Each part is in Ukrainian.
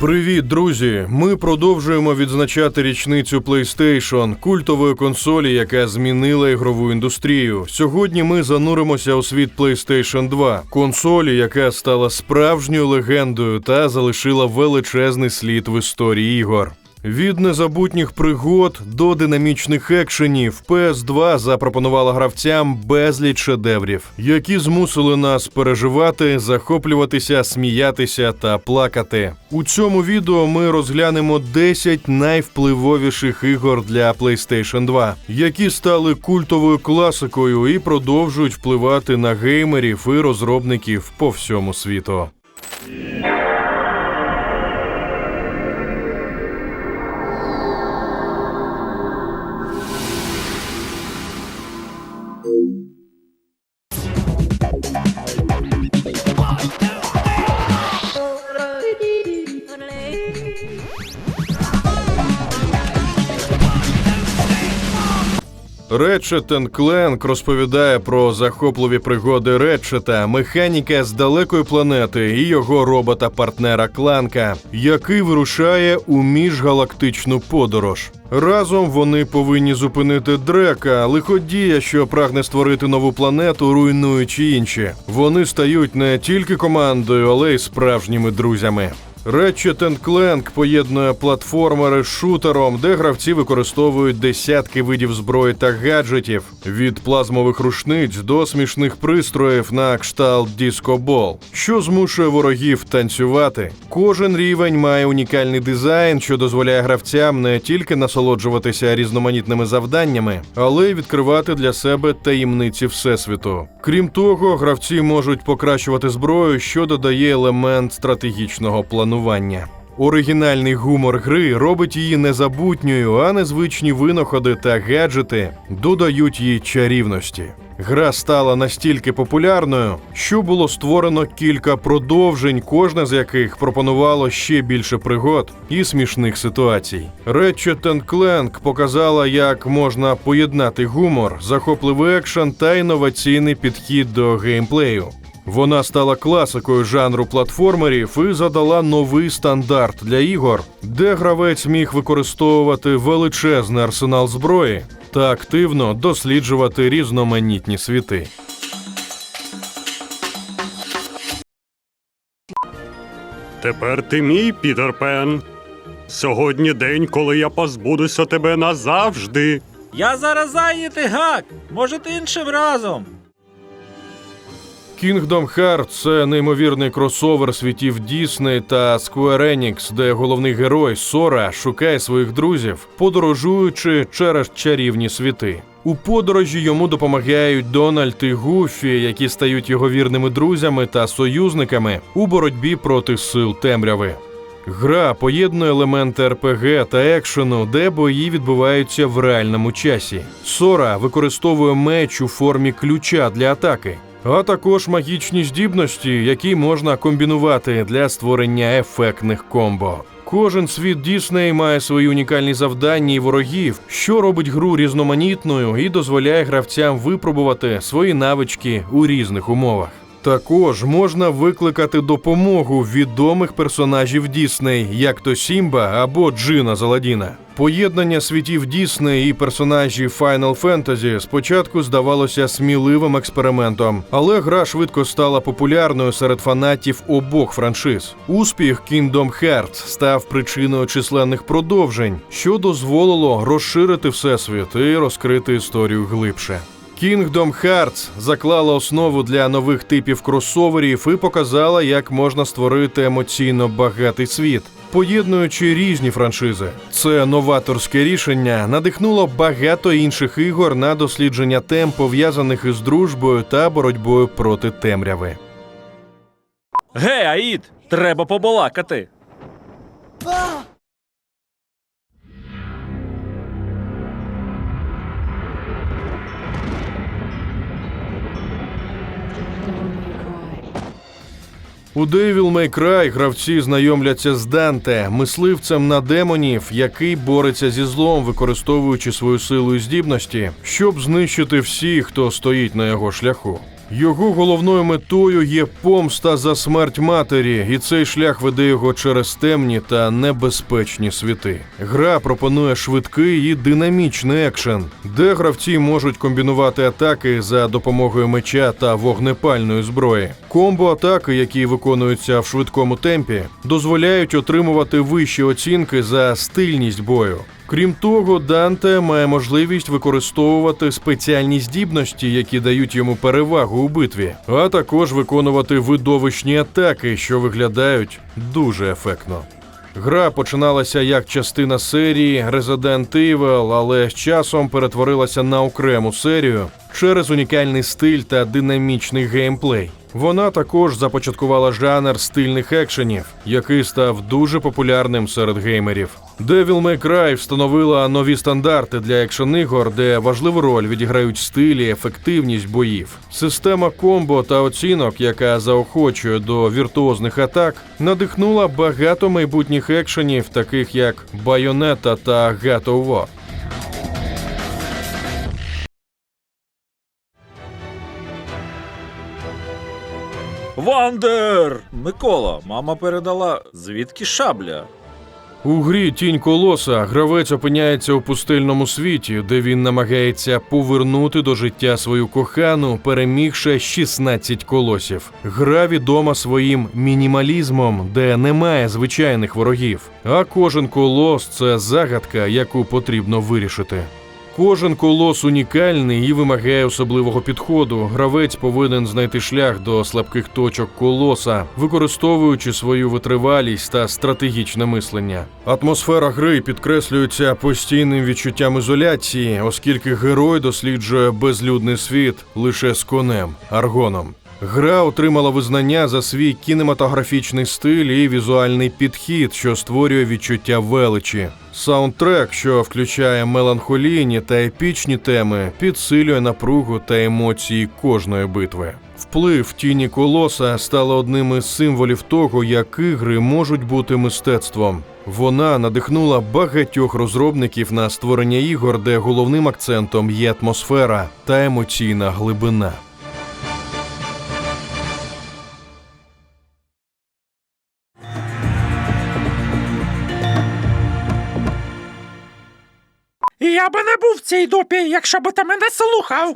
Привіт, друзі! Ми продовжуємо відзначати річницю PlayStation, культової консолі, яка змінила ігрову індустрію. Сьогодні ми зануримося у світ PlayStation 2, консолі, яка стала справжньою легендою та залишила величезний слід в історії ігор. Від незабутніх пригод до динамічних екшенів PS2 запропонувала гравцям безліч шедеврів, які змусили нас переживати, захоплюватися, сміятися та плакати. У цьому відео ми розглянемо 10 найвпливовіших ігор для PlayStation 2, які стали культовою класикою і продовжують впливати на геймерів і розробників по всьому світу. Ratchet Clank розповідає про захопливі пригоди Ретчета, механіка з далекої планети і його робота-партнера Кланка, який вирушає у міжгалактичну подорож. Разом вони повинні зупинити Дрека, лиходія, що прагне створити нову планету, руйнуючи інші. Вони стають не тільки командою, але й справжніми друзями. Ratchet Clank поєднує платформери з шутером, де гравці використовують десятки видів зброї та гаджетів від плазмових рушниць до смішних пристроїв на кшталт дискобол, що змушує ворогів танцювати. Кожен рівень має унікальний дизайн, що дозволяє гравцям не тільки насолоджуватися різноманітними завданнями, але й відкривати для себе таємниці всесвіту. Крім того, гравці можуть покращувати зброю, що додає елемент стратегічного планування. Оригінальний гумор гри робить її незабутньою, а незвичні винаходи та гаджети додають їй чарівності. Гра стала настільки популярною, що було створено кілька продовжень, кожне з яких пропонувало ще більше пригод і смішних ситуацій. Ratchet Clank показала, як можна поєднати гумор, захопливий екшен та інноваційний підхід до геймплею. Вона стала класикою жанру платформерів і задала новий стандарт для ігор, де гравець міг використовувати величезний арсенал зброї та активно досліджувати різноманітні світи. Тепер ти мій, Пітер Пен. Сьогодні день, коли я позбудуся тебе назавжди. Я зараз зайнятий гак. Може, іншим разом. Kingdom Hearts – це неймовірний кросовер світів Дісней та Square Enix, де головний герой Сора шукає своїх друзів, подорожуючи через чарівні світи. У подорожі йому допомагають Дональд і Гуфі, які стають його вірними друзями та союзниками у боротьбі проти сил темряви. Гра поєднує елементи РПГ та екшену, де бої відбуваються в реальному часі. Сора використовує меч у формі ключа для атаки, а також магічні здібності, які можна комбінувати для створення ефектних комбо. Кожен світ Дісней має свої унікальні завдання і ворогів, що робить гру різноманітною і дозволяє гравцям випробувати свої навички у різних умовах. Також можна викликати допомогу відомих персонажів Дісней, як то Сімба або Джина з. Поєднання світів Дісней і персонажів Final Fantasy спочатку здавалося сміливим експериментом, але гра швидко стала популярною серед фанатів обох франшиз. Успіх Kingdom Hearts став причиною численних продовжень, що дозволило розширити всесвіт і розкрити історію глибше. Kingdom Hearts заклала основу для нових типів кросоверів і показала, як можна створити емоційно багатий світ, поєднуючи різні франшизи. Це новаторське рішення надихнуло багато інших ігор на дослідження тем, пов'язаних із дружбою та боротьбою проти темряви. Гей, Аїд! Треба побалакати. У Devil May Cry гравці знайомляться з Данте, мисливцем на демонів, який бореться зі злом, використовуючи свою силу і здібності, щоб знищити всіх, хто стоїть на його шляху. Його головною метою є помста за смерть матері, і цей шлях веде його через темні та небезпечні світи. Гра пропонує швидкий і динамічний екшен, де гравці можуть комбінувати атаки за допомогою меча та вогнепальної зброї. Комбо-атаки, які виконуються в швидкому темпі, дозволяють отримувати вищі оцінки за стильність бою. Крім того, Данте має можливість використовувати спеціальні здібності, які дають йому перевагу у битві, а також виконувати видовищні атаки, що виглядають дуже ефектно. Гра починалася як частина серії Resident Evil, але з часом перетворилася на окрему серію через унікальний стиль та динамічний геймплей. Вона також започаткувала жанр стильних екшенів, який став дуже популярним серед геймерів. Devil May Cry встановила нові стандарти для екшен-ігор, де важливу роль відіграють стилі, ефективність боїв. Система комбо та оцінок, яка заохочує до віртуозних атак, надихнула багато майбутніх екшенів, таких як Bayonetta та of War. Вандер! Микола, мама передала, звідки шабля? У грі Тінь Колоса гравець опиняється у пустельному світі, де він намагається повернути до життя свою кохану, перемігши 16 колосів. Гра відома своїм мінімалізмом, де немає звичайних ворогів. А кожен колос це загадка, яку потрібно вирішити. Кожен колос унікальний і вимагає особливого підходу. Гравець повинен знайти шлях до слабких точок колоса, використовуючи свою витривалість та стратегічне мислення. Атмосфера гри підкреслюється постійним відчуттям ізоляції, оскільки герой досліджує безлюдний світ лише з конем аргоном. Гра отримала визнання за свій кінематографічний стиль і візуальний підхід, що створює відчуття величі. Саундтрек, що включає меланхолійні та епічні теми, підсилює напругу та емоції кожної битви. Вплив тіні колоса стала одним із символів того, як ігри можуть бути мистецтвом. Вона надихнула багатьох розробників на створення ігор, де головним акцентом є атмосфера та емоційна глибина. Я би не був в цій дупі, якщо би ти мене слухав.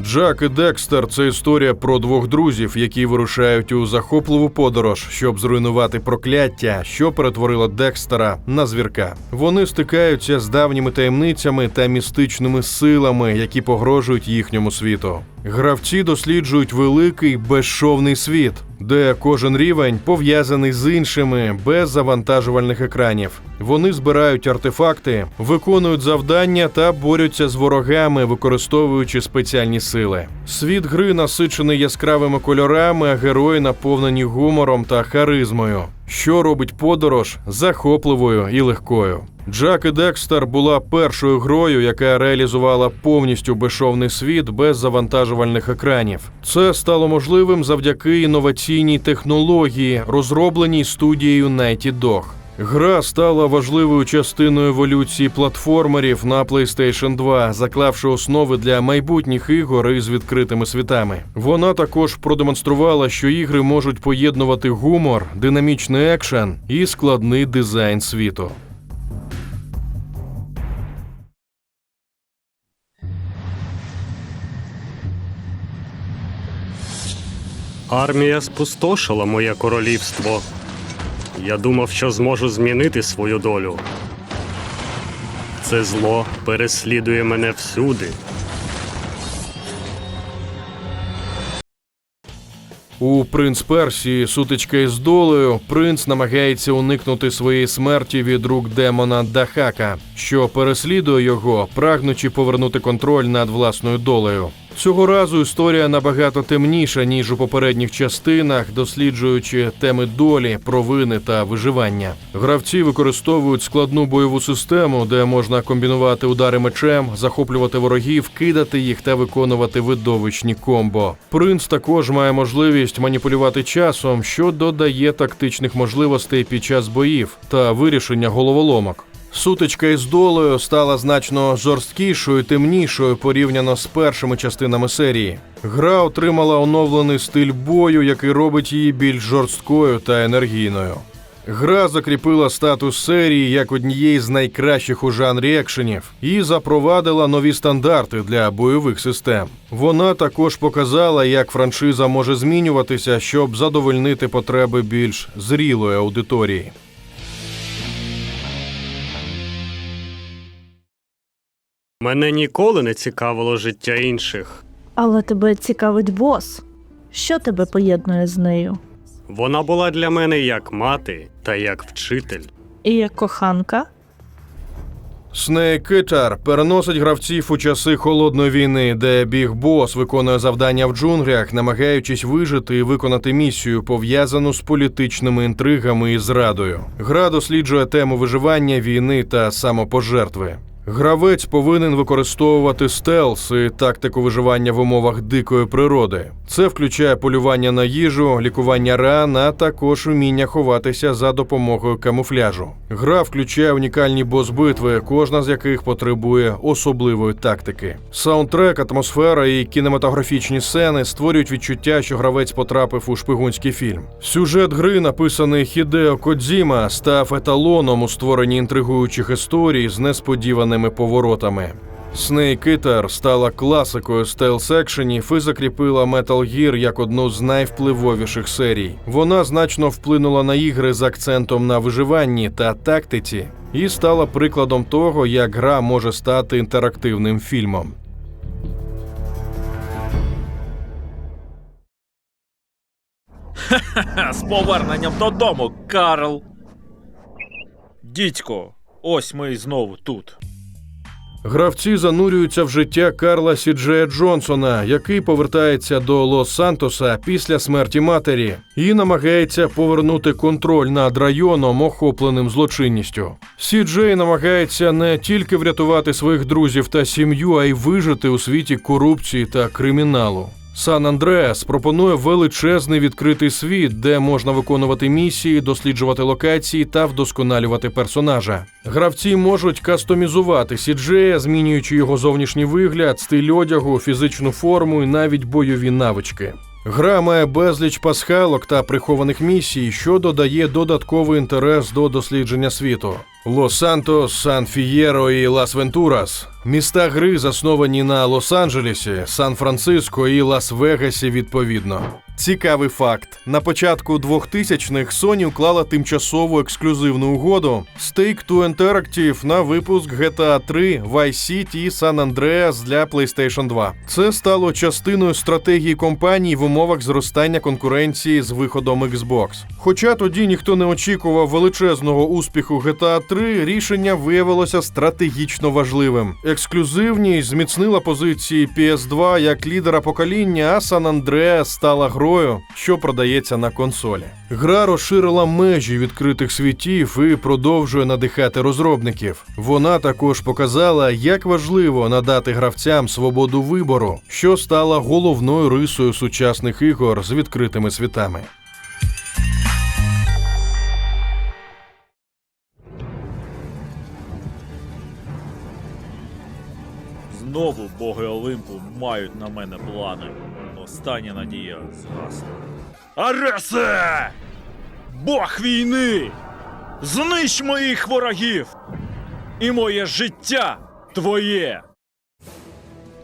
Джак і Декстер це історія про двох друзів, які вирушають у захопливу подорож, щоб зруйнувати прокляття, що перетворило Декстера на звірка. Вони стикаються з давніми таємницями та містичними силами, які погрожують їхньому світу. Гравці досліджують великий безшовний світ, де кожен рівень пов'язаний з іншими без завантажувальних екранів. Вони збирають артефакти, виконують завдання та борються з ворогами, використовуючи спеціальні сили. Світ гри насичений яскравими кольорами, а герої наповнені гумором та харизмою, що робить подорож захопливою і легкою. Джак і Декстер була першою грою, яка реалізувала повністю безшовний світ без завантажувальних екранів. Це стало можливим завдяки інноваційній технології, розробленій студією Nighty Dog. Гра стала важливою частиною еволюції платформерів на PlayStation 2, заклавши основи для майбутніх ігор із відкритими світами. Вона також продемонструвала, що ігри можуть поєднувати гумор, динамічний екшен і складний дизайн світу. Армія спустошила моє королівство. Я думав, що зможу змінити свою долю. Це зло переслідує мене всюди. У принц Персії сутичка із долею. Принц намагається уникнути своєї смерті від рук демона Дахака, що переслідує його, прагнучи повернути контроль над власною долею. Цього разу історія набагато темніша ніж у попередніх частинах, досліджуючи теми долі, провини та виживання. Гравці використовують складну бойову систему, де можна комбінувати удари мечем, захоплювати ворогів, кидати їх та виконувати видовищні комбо. Принц також має можливість маніпулювати часом, що додає тактичних можливостей під час боїв та вирішення головоломок. Сутичка із долею стала значно жорсткішою, темнішою порівняно з першими частинами серії. Гра отримала оновлений стиль бою, який робить її більш жорсткою та енергійною. Гра закріпила статус серії як однієї з найкращих у жанрі екшенів і запровадила нові стандарти для бойових систем. Вона також показала, як франшиза може змінюватися, щоб задовольнити потреби більш зрілої аудиторії. Мене ніколи не цікавило життя інших. Але тебе цікавить бос. Що тебе поєднує з нею? Вона була для мене як мати та як вчитель. І як коханка? Snake Eater переносить гравців у часи холодної війни, де біг бос виконує завдання в джунглях, намагаючись вижити і виконати місію, пов'язану з політичними інтригами і зрадою. Гра досліджує тему виживання, війни та самопожертви. Гравець повинен використовувати стелс і тактику виживання в умовах дикої природи. Це включає полювання на їжу, лікування ран, а також вміння ховатися за допомогою камуфляжу. Гра включає унікальні бос-битви, кожна з яких потребує особливої тактики. Саундтрек, атмосфера і кінематографічні сцени створюють відчуття, що гравець потрапив у шпигунський фільм. Сюжет гри, написаний Хідео Кодзіма, став еталоном у створенні інтригуючих історій з несподіваними поворотами. Snake Eater стала класикою стелс-екшенів і закріпила Metal Gear як одну з найвпливовіших серій. Вона значно вплинула на ігри з акцентом на виживанні та тактиці і стала прикладом того, як гра може стати інтерактивним фільмом. З поверненням додому, Карл. Дідько, ось ми і знову тут. Гравці занурюються в життя Карла Сіджея Джонсона, який повертається до Лос-Сантоса після смерті матері і намагається повернути контроль над районом, охопленим злочинністю. Сіджей намагається не тільки врятувати своїх друзів та сім'ю, а й вижити у світі корупції та криміналу. Сан Андреас пропонує величезний відкритий світ, де можна виконувати місії, досліджувати локації та вдосконалювати персонажа. Гравці можуть кастомізувати Сіджея, змінюючи його зовнішній вигляд, стиль одягу, фізичну форму і навіть бойові навички. Гра має безліч пасхалок та прихованих місій, що додає додатковий інтерес до дослідження світу. Лос-Сантос, Сан-Фієро і Лас-Вентурас міста гри засновані на Лос-Анджелесі, Сан-Франциско і Лас-Вегасі відповідно. Цікавий факт: на початку 2000-х Sony уклала тимчасову ексклюзивну угоду з Take-Two Interactive на випуск GTA 3, Vice City і San Andreas для PlayStation 2. Це стало частиною стратегії компанії в умовах зростання конкуренції з виходом Xbox. Хоча тоді ніхто не очікував величезного успіху GTA 3, рішення виявилося стратегічно важливим. Ексклюзивність зміцнила позиції PS2 як лідера покоління, а San Andreas стала грою, що продається на консолі. Гра розширила межі відкритих світів і продовжує надихати розробників. Вона також показала, як важливо надати гравцям свободу вибору, що стала головною рисою сучасних ігор з відкритими світами. Знову боги Олимпу мають на мене плани. Остання надія згасла. Аресе! Бог війни! Знищ моїх ворогів! І моє життя твоє!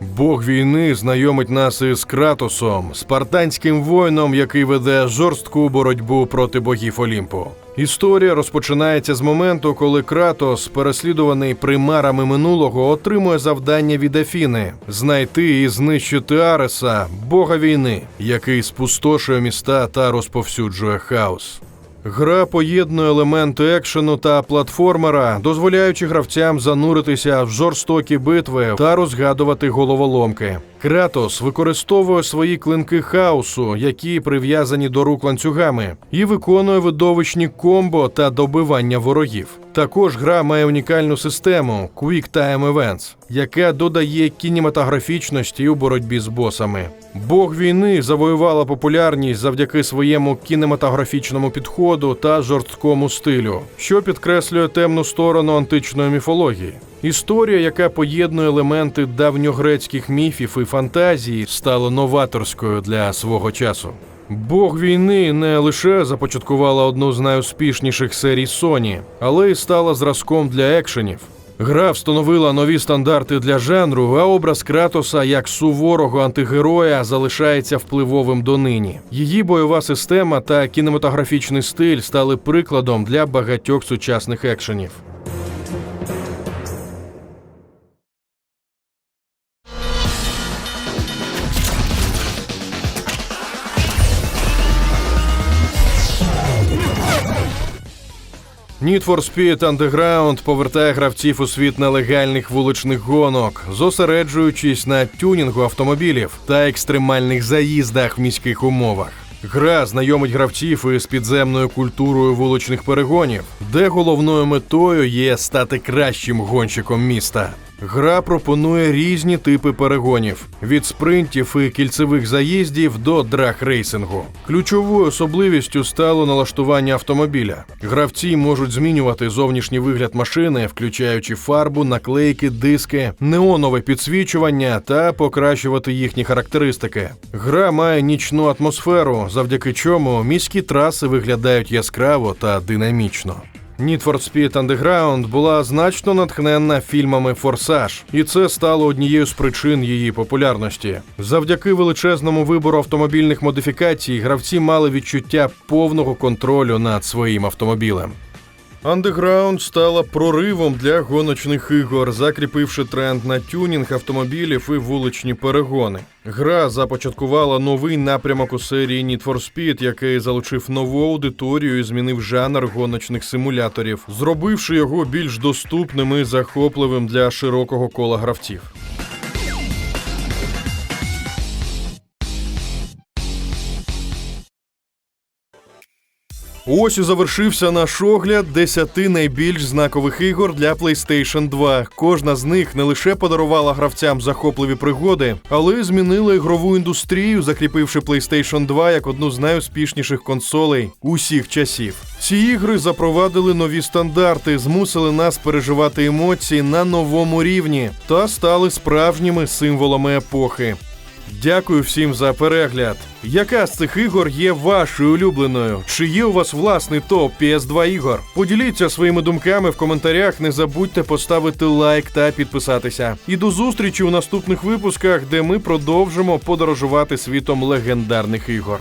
Бог війни знайомить нас із Кратосом, спартанським воїном, який веде жорстку боротьбу проти богів Олімпу. Історія розпочинається з моменту, коли Кратос, переслідуваний примарами минулого, отримує завдання від Афіни знайти і знищити Ареса, бога війни, який спустошує міста та розповсюджує хаос. Гра поєднує елементи екшену та платформера, дозволяючи гравцям зануритися в жорстокі битви та розгадувати головоломки. Кратос використовує свої клинки хаосу, які прив'язані до рук ланцюгами, і виконує видовищні комбо та добивання ворогів. Також гра має унікальну систему Quick Time Events, яка додає кінематографічності у боротьбі з босами. Бог війни завоювала популярність завдяки своєму кінематографічному підходу та жорсткому стилю, що підкреслює темну сторону античної міфології. Історія, яка поєднує елементи давньогрецьких міфів і фантазії, стала новаторською для свого часу. Бог війни не лише започаткувала одну з найуспішніших серій Sony, але й стала зразком для екшенів. Гра встановила нові стандарти для жанру, а образ Кратоса як суворого антигероя залишається впливовим донині. Її бойова система та кінематографічний стиль стали прикладом для багатьох сучасних екшенів. Need for Speed Underground повертає гравців у світ нелегальних вуличних гонок, зосереджуючись на тюнінгу автомобілів та екстремальних заїздах в міських умовах. Гра знайомить гравців із підземною культурою вуличних перегонів, де головною метою є стати кращим гонщиком міста. Гра пропонує різні типи перегонів від спринтів і кільцевих заїздів до драг-рейсингу. Ключовою особливістю стало налаштування автомобіля. Гравці можуть змінювати зовнішній вигляд машини, включаючи фарбу, наклейки, диски, неонове підсвічування та покращувати їхні характеристики. Гра має нічну атмосферу, завдяки чому міські траси виглядають яскраво та динамічно. Need for Speed Underground була значно натхненна фільмами Форсаж, і це стало однією з причин її популярності. Завдяки величезному вибору автомобільних модифікацій гравці мали відчуття повного контролю над своїм автомобілем. Underground стала проривом для гоночних ігор, закріпивши тренд на тюнінг автомобілів і вуличні перегони. Гра започаткувала новий напрямок у серії Need for Speed, який залучив нову аудиторію і змінив жанр гоночних симуляторів, зробивши його більш доступним і захопливим для широкого кола гравців. Ось і завершився наш огляд 10 найбільш знакових ігор для PlayStation 2. Кожна з них не лише подарувала гравцям захопливі пригоди, але й змінила ігрову індустрію, закріпивши PlayStation 2 як одну з найуспішніших консолей усіх часів. Ці ігри запровадили нові стандарти, змусили нас переживати емоції на новому рівні та стали справжніми символами епохи. Дякую всім за перегляд. Яка з цих ігор є вашою улюбленою? Чи є у вас власний топ PS2 ігор? Поділіться своїми думками в коментарях. Не забудьте поставити лайк та підписатися. І до зустрічі у наступних випусках, де ми продовжимо подорожувати світом легендарних ігор.